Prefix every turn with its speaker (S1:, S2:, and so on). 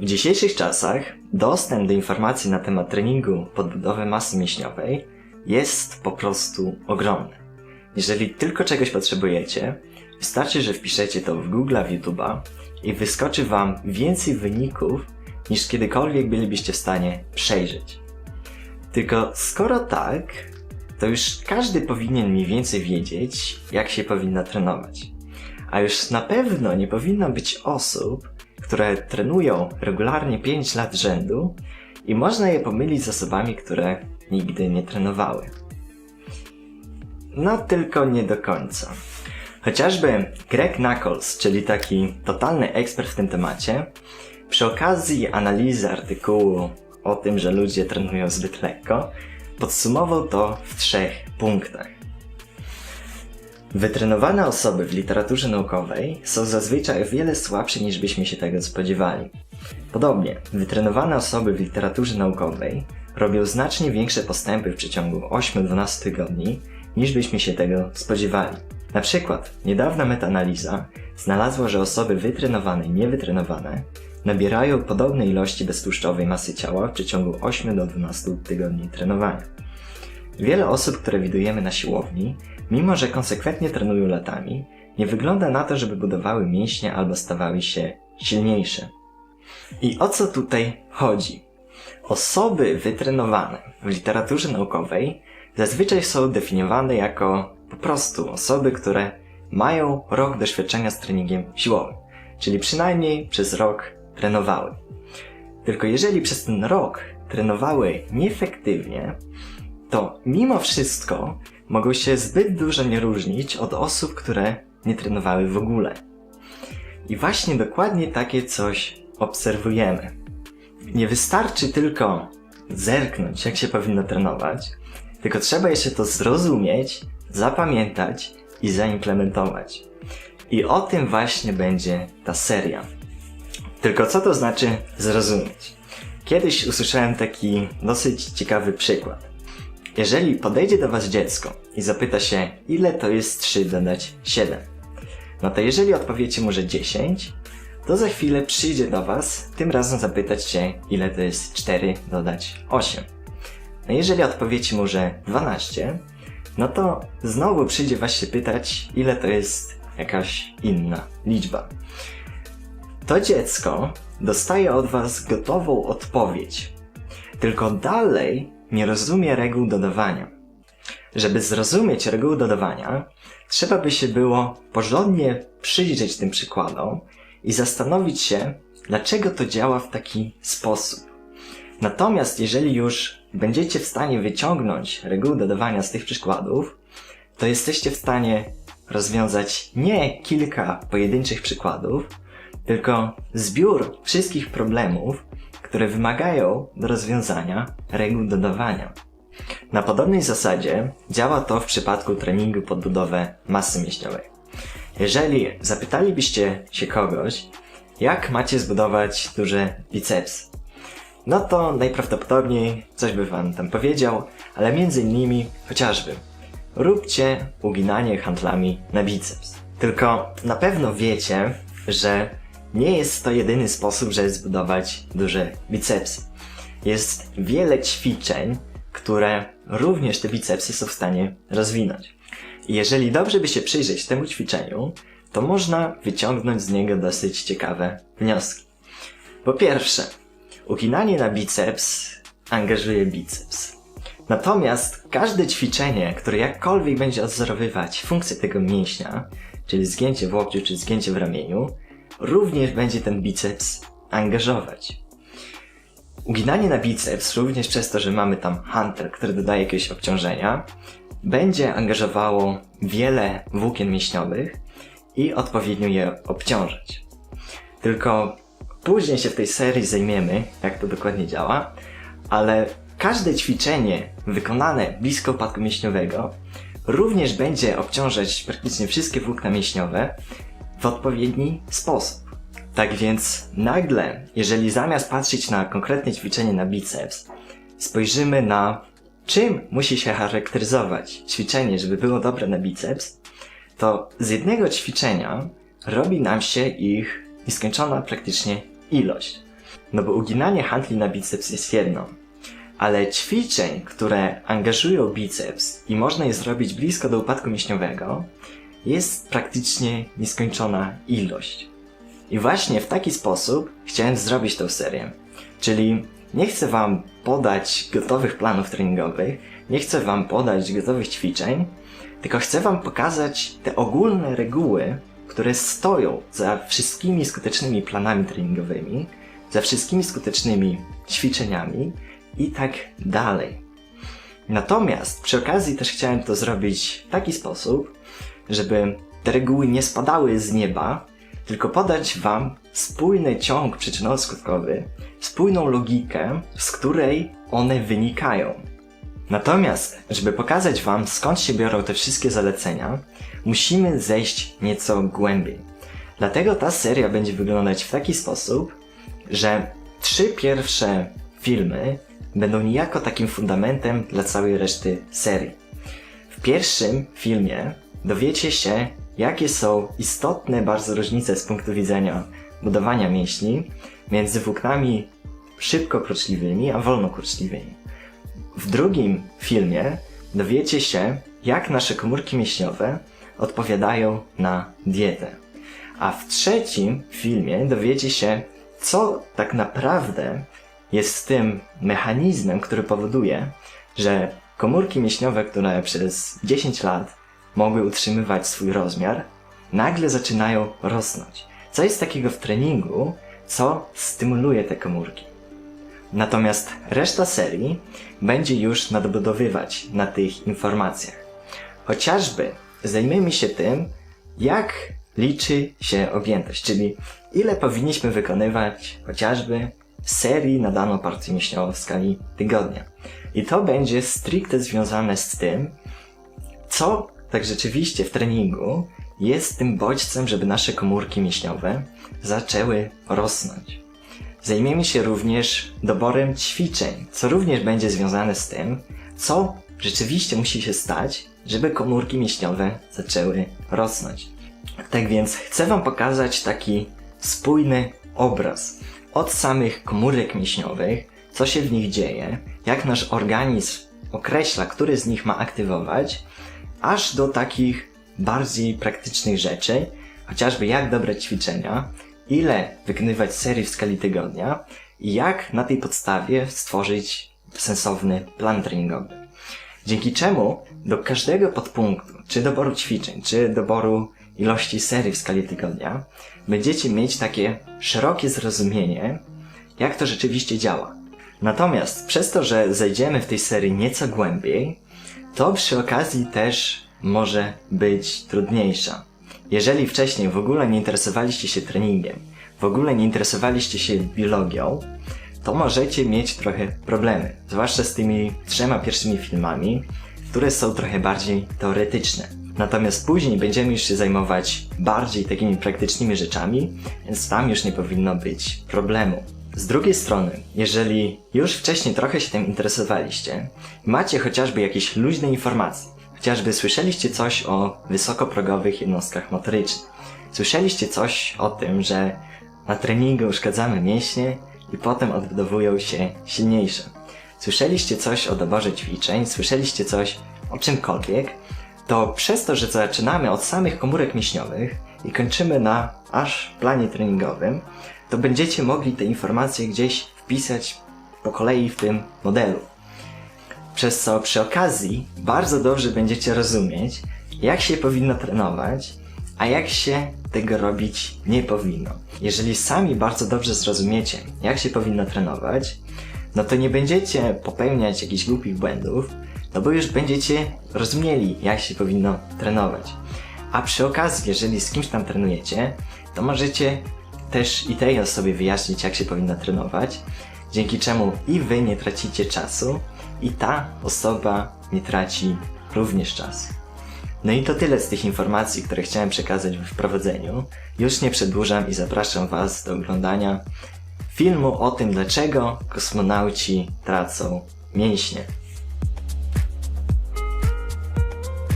S1: W dzisiejszych czasach dostęp do informacji na temat treningu podbudowy masy mięśniowej jest po prostu ogromny. Jeżeli tylko czegoś potrzebujecie, wystarczy, że wpiszecie to w Google'a, w YouTube'a i wyskoczy Wam więcej wyników niż kiedykolwiek bylibyście w stanie przejrzeć. Tylko skoro tak, to już każdy powinien mniej więcej wiedzieć, jak się powinno trenować. A już na pewno nie powinno być osób, które trenują regularnie 5 lat rzędu i można je pomylić z osobami, które nigdy nie trenowały. No tylko nie do końca. Chociażby Greg Knuckles, czyli taki totalny ekspert w tym temacie, przy okazji analizy artykułu o tym, że ludzie trenują zbyt lekko, podsumował to w trzech punktach. Wytrenowane osoby w literaturze naukowej są zazwyczaj o wiele słabsze niż byśmy się tego spodziewali. Podobnie, wytrenowane osoby w literaturze naukowej robią znacznie większe postępy w przeciągu 8-12 tygodni niż byśmy się tego spodziewali. Na przykład, niedawna metaanaliza znalazła, że osoby wytrenowane i niewytrenowane nabierają podobne ilości beztłuszczowej masy ciała w przeciągu 8 do 12 tygodni trenowania. Wiele osób, które widujemy na siłowni, mimo że konsekwentnie trenują latami, nie wygląda na to, żeby budowały mięśnie albo stawały się silniejsze. I o co tutaj chodzi? Osoby wytrenowane w literaturze naukowej zazwyczaj są definiowane jako po prostu osoby, które mają rok doświadczenia z treningiem siłowym, czyli przynajmniej przez rok trenowały. Tylko jeżeli przez ten rok trenowały nieefektywnie, to mimo wszystko mogą się zbyt dużo nie różnić od osób, które nie trenowały w ogóle. I właśnie dokładnie takie coś obserwujemy. Nie wystarczy tylko zerknąć, jak się powinno trenować, tylko trzeba jeszcze to zrozumieć, zapamiętać i zaimplementować. I o tym właśnie będzie ta seria. Tylko co to znaczy zrozumieć? Kiedyś usłyszałem taki dosyć ciekawy przykład. Jeżeli podejdzie do Was dziecko i zapyta się, ile to jest 3 dodać 7, no to jeżeli odpowiecie mu, że 10, to za chwilę przyjdzie do Was, tym razem zapytać się, ile to jest 4 dodać 8. No jeżeli odpowiecie mu, że 12, no to znowu przyjdzie Was się pytać, ile to jest jakaś inna liczba. To dziecko dostaje od Was gotową odpowiedź, tylko dalej nie rozumie reguł dodawania. Żeby zrozumieć reguły dodawania, trzeba by się było porządnie przyjrzeć tym przykładom i zastanowić się, dlaczego to działa w taki sposób. Natomiast jeżeli już będziecie w stanie wyciągnąć reguły dodawania z tych przykładów, to jesteście w stanie rozwiązać nie kilka pojedynczych przykładów, tylko zbiór wszystkich problemów, które wymagają do rozwiązania reguł dodawania. Na podobnej zasadzie działa to w przypadku treningu pod budowę masy mięśniowej. Jeżeli zapytalibyście się kogoś, jak macie zbudować duże biceps, no to najprawdopodobniej coś by wam tam powiedział, ale między innymi chociażby róbcie uginanie handlami na biceps. Tylko na pewno wiecie, że nie jest to jedyny sposób, żeby zbudować duże bicepsy. Jest wiele ćwiczeń, które również te bicepsy są w stanie rozwinąć. I jeżeli dobrze by się przyjrzeć temu ćwiczeniu, to można wyciągnąć z niego dosyć ciekawe wnioski. Po pierwsze, uginanie na biceps angażuje biceps. Natomiast każde ćwiczenie, które jakkolwiek będzie odzorowywać funkcję tego mięśnia, czyli zgięcie w łokciu czy zgięcie w ramieniu, również będzie ten biceps angażować. Uginanie na biceps, również przez to, że mamy tam hantel, który dodaje jakiegoś obciążenia, będzie angażowało wiele włókien mięśniowych i odpowiednio je obciążać. Tylko później się w tej serii zajmiemy, jak to dokładnie działa, ale każde ćwiczenie wykonane blisko upadku mięśniowego również będzie obciążać praktycznie wszystkie włókna mięśniowe w odpowiedni sposób. Tak więc nagle, jeżeli zamiast patrzeć na konkretne ćwiczenie na biceps, spojrzymy na czym musi się charakteryzować ćwiczenie, żeby było dobre na biceps, to z jednego ćwiczenia robi nam się ich nieskończona praktycznie ilość. no bo uginanie handli na biceps jest jedno. Ale ćwiczeń, które angażują biceps i można je zrobić blisko do upadku mięśniowego, jest praktycznie nieskończona ilość. I właśnie w taki sposób chciałem zrobić tę serię. Czyli nie chcę wam podać gotowych planów treningowych, nie chcę wam podać gotowych ćwiczeń, tylko chcę wam pokazać te ogólne reguły, które stoją za wszystkimi skutecznymi planami treningowymi, za wszystkimi skutecznymi ćwiczeniami i tak dalej. Natomiast przy okazji też chciałem to zrobić w taki sposób, żeby te reguły nie spadały z nieba, tylko podać Wam spójny ciąg przyczynowo-skutkowy, spójną logikę, z której one wynikają. Natomiast, żeby pokazać Wam skąd się biorą te wszystkie zalecenia, musimy zejść nieco głębiej. Dlatego ta seria będzie wyglądać w taki sposób, że trzy pierwsze filmy będą niejako takim fundamentem dla całej reszty serii. W pierwszym filmie dowiecie się, jakie są istotne bardzo różnice z punktu widzenia budowania mięśni między włóknami szybko kurczliwymi a wolno kurczliwymi. W drugim filmie dowiecie się, jak nasze komórki mięśniowe odpowiadają na dietę. A w trzecim filmie dowiecie się, co tak naprawdę jest tym mechanizmem, który powoduje, że komórki mięśniowe, które przez 10 lat mogły utrzymywać swój rozmiar, nagle zaczynają rosnąć. Co jest takiego w treningu, co stymuluje te komórki. Natomiast reszta serii będzie już nadbudowywać na tych informacjach. Chociażby zajmiemy się tym, jak liczy się objętość, czyli ile powinniśmy wykonywać chociażby serii na daną partię mięśniową w skali tygodnia. I to będzie stricte związane z tym, co tak rzeczywiście w treningu jest tym bodźcem, żeby nasze komórki mięśniowe zaczęły rosnąć. Zajmiemy się również doborem ćwiczeń, co również będzie związane z tym, co rzeczywiście musi się stać, żeby komórki mięśniowe zaczęły rosnąć. Tak więc chcę Wam pokazać taki spójny obraz od samych komórek mięśniowych, co się w nich dzieje, jak nasz organizm określa, który z nich ma aktywować, aż do takich bardziej praktycznych rzeczy, chociażby jak dobrać ćwiczenia, ile wykonywać serii w skali tygodnia i jak na tej podstawie stworzyć sensowny plan treningowy. Dzięki czemu do każdego podpunktu, czy doboru ćwiczeń, czy doboru ilości serii w skali tygodnia, będziecie mieć takie szerokie zrozumienie, jak to rzeczywiście działa. Natomiast przez to, że zejdziemy w tej serii nieco głębiej, to przy okazji też może być trudniejsza. Jeżeli wcześniej w ogóle nie interesowaliście się treningiem, w ogóle nie interesowaliście się biologią, to możecie mieć trochę problemy. Zwłaszcza z tymi trzema pierwszymi filmami, które są trochę bardziej teoretyczne. Natomiast później będziemy już się zajmować bardziej takimi praktycznymi rzeczami, więc tam już nie powinno być problemu. Z drugiej strony, jeżeli już wcześniej trochę się tym interesowaliście, macie chociażby jakieś luźne informacje, chociażby słyszeliście coś o wysokoprogowych jednostkach motorycznych, słyszeliście coś o tym, że na treningu uszkadzamy mięśnie i potem odbudowują się silniejsze. Słyszeliście coś o doborze ćwiczeń, słyszeliście coś o czymkolwiek, to przez to, że zaczynamy od samych komórek mięśniowych i kończymy na aż planie treningowym, to będziecie mogli te informacje gdzieś wpisać po kolei w tym modelu. Przez co przy okazji bardzo dobrze będziecie rozumieć, jak się powinno trenować, a jak się tego robić nie powinno. Jeżeli sami bardzo dobrze zrozumiecie, jak się powinno trenować, no to nie będziecie popełniać jakichś głupich błędów, no bo już będziecie rozumieli, jak się powinno trenować. A przy okazji, jeżeli z kimś tam trenujecie, to możecie też i tej osobie wyjaśnić, jak się powinno trenować, dzięki czemu i wy nie tracicie czasu, i ta osoba nie traci również czasu. No i to tyle z tych informacji, które chciałem przekazać w wprowadzeniu. Już nie przedłużam i zapraszam Was do oglądania filmu o tym, dlaczego kosmonauci tracą mięśnie.